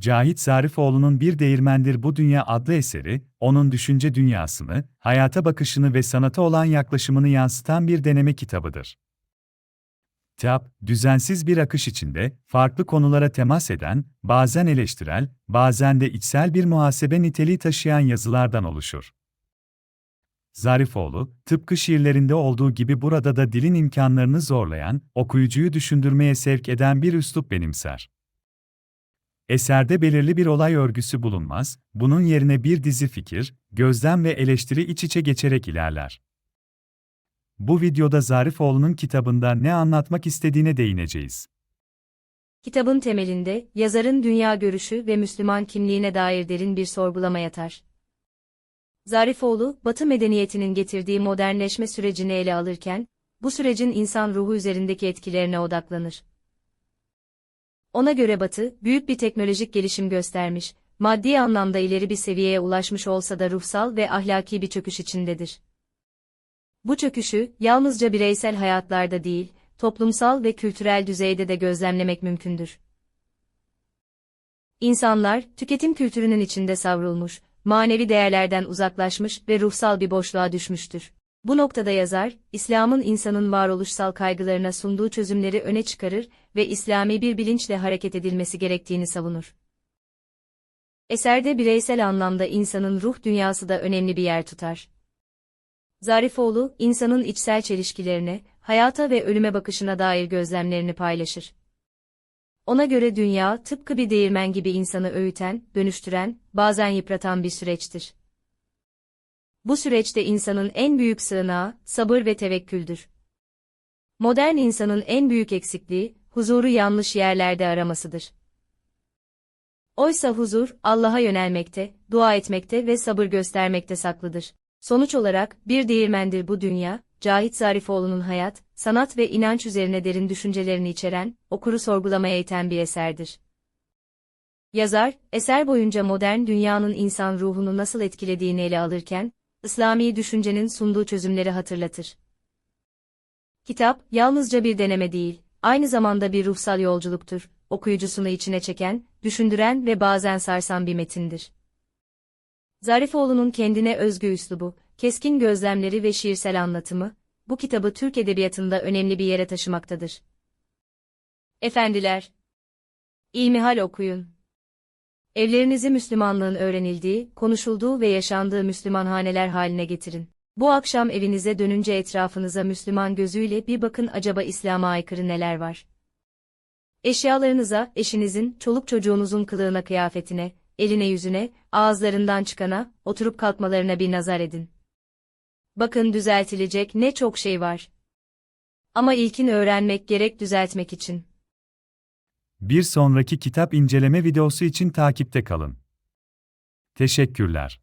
Cahit Zarifoğlu'nun Bir Değirmendir Bu Dünya adlı eseri, onun düşünce dünyasını, hayata bakışını ve sanata olan yaklaşımını yansıtan bir deneme kitabıdır. Kitap, düzensiz bir akış içinde, farklı konulara temas eden, bazen eleştirel, bazen de içsel bir muhasebe niteliği taşıyan yazılardan oluşur. Zarifoğlu, tıpkı şiirlerinde olduğu gibi burada da dilin imkanlarını zorlayan, okuyucuyu düşündürmeye sevk eden bir üslup benimser. Eserde belirli bir olay örgüsü bulunmaz, bunun yerine bir dizi fikir, gözlem ve eleştiri iç içe geçerek ilerler. Bu videoda Zarifoğlu'nun kitabında ne anlatmak istediğine değineceğiz. Kitabın temelinde, yazarın dünya görüşü ve Müslüman kimliğine dair derin bir sorgulama yatar. Zarifoğlu, Batı medeniyetinin getirdiği modernleşme sürecini ele alırken, bu sürecin insan ruhu üzerindeki etkilerine odaklanır. Ona göre Batı, büyük bir teknolojik gelişim göstermiş, maddi anlamda ileri bir seviyeye ulaşmış olsa da ruhsal ve ahlaki bir çöküş içindedir. Bu çöküşü, yalnızca bireysel hayatlarda değil, toplumsal ve kültürel düzeyde de gözlemlemek mümkündür. İnsanlar, tüketim kültürünün içinde savrulmuş, manevi değerlerden uzaklaşmış ve ruhsal bir boşluğa düşmüştür. Bu noktada yazar, İslam'ın insanın varoluşsal kaygılarına sunduğu çözümleri öne çıkarır ve İslami bir bilinçle hareket edilmesi gerektiğini savunur. Eserde bireysel anlamda insanın ruh dünyası da önemli bir yer tutar. Zarifoğlu, insanın içsel çelişkilerine, hayata ve ölüme bakışına dair gözlemlerini paylaşır. Ona göre dünya tıpkı bir değirmen gibi insanı öğüten, dönüştüren, bazen yıpratan bir süreçtir. Bu süreçte insanın en büyük sığınağı, sabır ve tevekküldür. Modern insanın en büyük eksikliği, huzuru yanlış yerlerde aramasıdır. Oysa huzur, Allah'a yönelmekte, dua etmekte ve sabır göstermekte saklıdır. Sonuç olarak, bir değirmendir bu dünya, Cahit Zarifoğlu'nun hayat, sanat ve inanç üzerine derin düşüncelerini içeren, okuru sorgulamaya iten bir eserdir. Yazar, eser boyunca modern dünyanın insan ruhunu nasıl etkilediğini ele alırken, İslami düşüncenin sunduğu çözümleri hatırlatır. Kitap, yalnızca bir deneme değil, aynı zamanda bir ruhsal yolculuktur, okuyucusunu içine çeken, düşündüren ve bazen sarsan bir metindir. Zarifoğlu'nun kendine özgü üslubu, keskin gözlemleri ve şiirsel anlatımı, bu kitabı Türk Edebiyatı'nda önemli bir yere taşımaktadır. Efendiler, İlmihal okuyun. Evlerinizi Müslümanlığın öğrenildiği, konuşulduğu ve yaşandığı Müslüman haneler haline getirin. Bu akşam evinize dönünce etrafınıza Müslüman gözüyle bir bakın acaba İslam'a aykırı neler var. Eşyalarınıza, eşinizin, çoluk çocuğunuzun kılığına kıyafetine, eline yüzüne, ağızlarından çıkana, oturup kalkmalarına bir nazar edin. Bakın düzeltilecek ne çok şey var. Ama ilkin öğrenmek gerek düzeltmek için. Bir sonraki kitap inceleme videosu için takipte kalın. Teşekkürler.